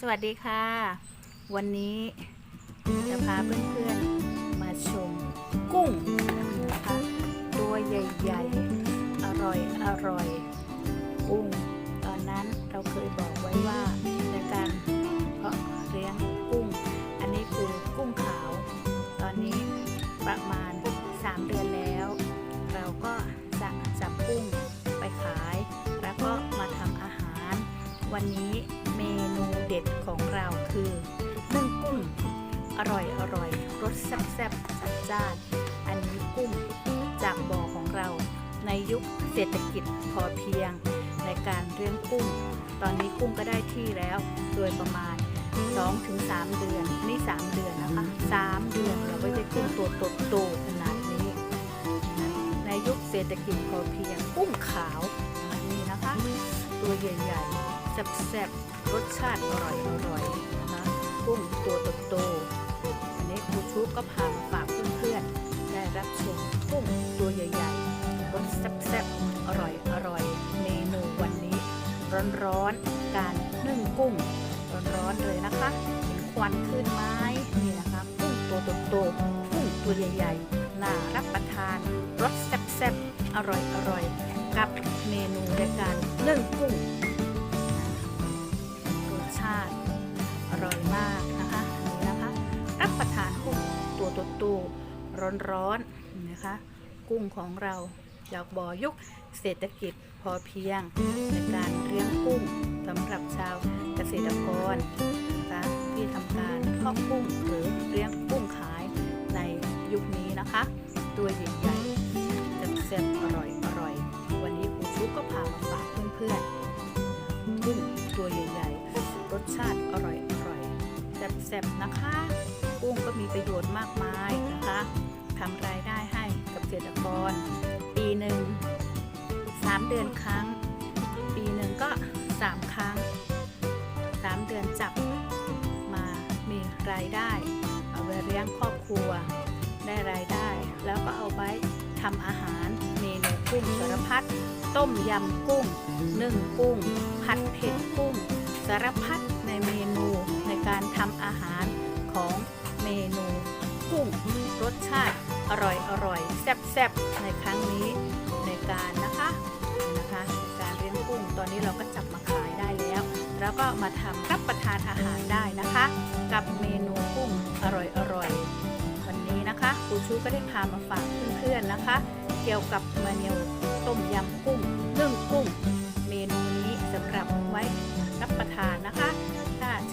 สวัสดีค่ะ วันนี้จะพาเพื่อนๆมาชมกุ้งนะคะตัวใหญ่ๆ อร่อยอร่อยกุ้ง ตอนนั้นเราเคยบอก วันนี้เมนูเด็ดของเราคือนึ่งกุ้งอร่อยอร่อยรสแซ่บๆจัดจ้าน อันนี้กุ้งจากบ่อของเรา ในยุคเศรษฐกิจพอเพียง ในการเลี้ยงกุ้ง ตอนนี้กุ้งก็ได้ที่แล้ว โดยประมาณ 2-3 เดือนนี่3เดือนนะคะ3เดือนเราก็ได้กุ้งตัวโตๆขนาดนี้ ในยุคเศรษฐกิจพอเพียงกุ้งขาวอันนี้นะคะ ตัวใหญ่ๆ แซ่บๆ รสชาติอร่อยอร่อยนะคะกุ้งตัวโตๆอันนี้ครูชุก็พามาฝากเพื่อนๆ ได้รับชมกุ้งตัวใหญ่ๆ รสแซ่บๆ อร่อยอร่อยเมนูวันนี้ ร้อนๆ การนึ่งกุ้ง ร้อนๆ เลยนะคะเห็นควันขึ้นไหม้นี่นะคะกุ้งตัวโตๆกุ้งตัวใหญ่ๆน่ารับประทานรสแซ่บๆ อร่อยอร่อยกับเมนูในการนึ่งกุ้ง ตัวร้อนๆนะคะ กุ้งของเราจากบ่อยุคเศรษฐกิจพอเพียง ในการเลี้ยงกุ้งสำหรับชาวเกษตรกรนะคะที่ทำการเพาะกุ้งหรือเลี้ยงกุ้งขายในยุคนี้นะคะ ตัวใหญ่ๆแซ่บๆอร่อยอร่อยๆวันนี้ครูชุกก็พามาฝากเพื่อนๆกุ้งตัวใหญ่ๆรสชาติอร่อย แซ่บๆนะคะ กุ้งก็มีประโยชน์มากมายนะคะทำรายได้ให้กับเกษตรกร ปีหนึ่งสามเดือนครั้ง ปีหนึ่งก็สามครั้งสามเดือนจับมามีรายได้ เอาไปเลี้ยงครอบครัวได้รายได้ แล้วก็เอาไว้ทำอาหารเมนูกุ้งสารพัดต้มยำกุ้งนึ่งกุ้ง ผัดเผ็ดกุ้ง สารพัด นูกุ้งรสชาติอร่อยอร่อยแซ่บๆ ในครั้งนี้ในการนะคะนะคะในการเลี้ยงกุ้งตอนนี้เราก็จับมาขายได้แล้ว แล้วก็มาทำรับประทานอาหารได้นะคะ กับเมนูกุ้งอร่อยอร่อยวันนี้นะคะครูชูก็ได้พามาฝากเพื่อนๆนะคะ เกี่ยวกับเมนูต้มยำกุ้งนึ่งกุ้ง เมนูนี้สำหรับไว้รับประทานนะคะ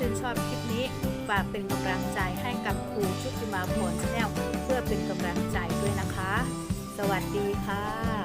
ชื่นชอบคลิปนี้ฝากเป็นกำลังใจให้กับครูชุติมาพรแนลเพื่อเป็นกำลังใจด้วยนะคะ สวัสดีค่ะ